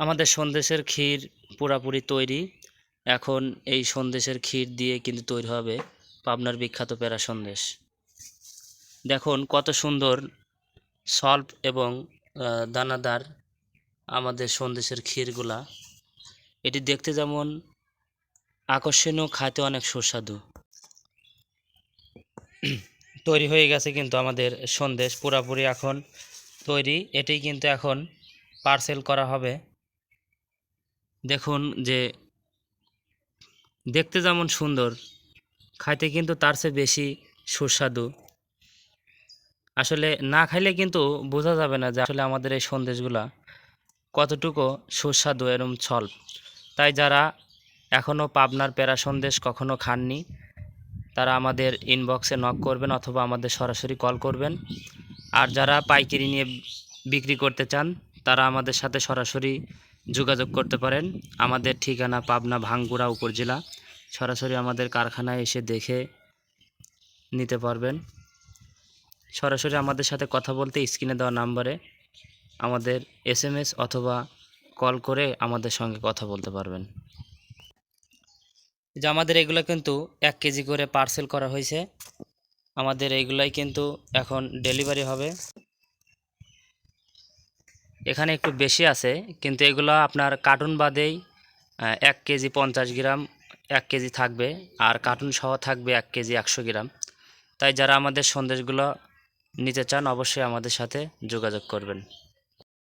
আমাদের সন্দেশের ক্ষীর পুরাপুরি তৈরি। এখন এই সন্দেশের ক্ষীর দিয়ে কিন্তু তৈরি হবে পাবনার বিখ্যাত প্যারা সন্দেশ। দেখুন কত সুন্দর সল্প এবং দানাদার আমাদের সন্দেশের ক্ষীরগুলা। এটি দেখতে যেমন আকর্ষণীয় খাতে অনেক সুস্বাদু। তৈরি হয়ে গেছে কিন্তু আমাদের সন্দেশ পুরাপুরি এখন তৈরি। এটি কিন্তু এখন পার্সেল করা হবে। দেখুন যে দেখতে যেমন সুন্দর, খাইতে কিন্তু তার চেয়ে বেশি সুস্বাদু। আসলে না খাইলে কিন্তু বোঝা যাবে না যে আসলে আমাদের এই সন্দেশগুলা কতটুকু সুস্বাদু এরম ছল। তাই যারা এখনও পাবনার প্যারা সন্দেশ কখনো খাননি, তারা আমাদের ইনবক্সে নক করবেন অথবা আমাদের সরাসরি কল করবেন। আর যারা পাইকারি নিয়ে বিক্রি করতে চান, তারা আমাদের সাথে সরাসরি যোগাযোগ করতে পারেন। আমাদের ঠিকানা পাবনা ভাঙ্গুড়া উপজেলা সরাসরি আমাদের কারখানায় এসে দেখে নিতে পারবেন। সরাসরি আমাদের সাথে কথা বলতে স্ক্রিনে দেওয়া নাম্বারে আমাদের এসএমএস অথবা কল করে আমাদের সঙ্গে কথা বলতে পারবেন। যে আমাদের এগুলো কিন্তু এক কেজি করে পার্সেল করা হয়েছে। আমাদের এইগুলাই কিন্তু এখন ডেলিভারি হবে। এখানে একটু বেশি আছে, কিন্তু এগুলো আপনার কার্টুন বাদেই এক কেজি পঞ্চাশ গ্রাম, এক কেজি থাকবে, আর কার্টুন সহ থাকবে এক কেজি একশো গ্রাম। তাই যারা আমাদের সন্দেশগুলো নিতে চান, অবশ্যই আমাদের সাথে যোগাযোগ করবেন।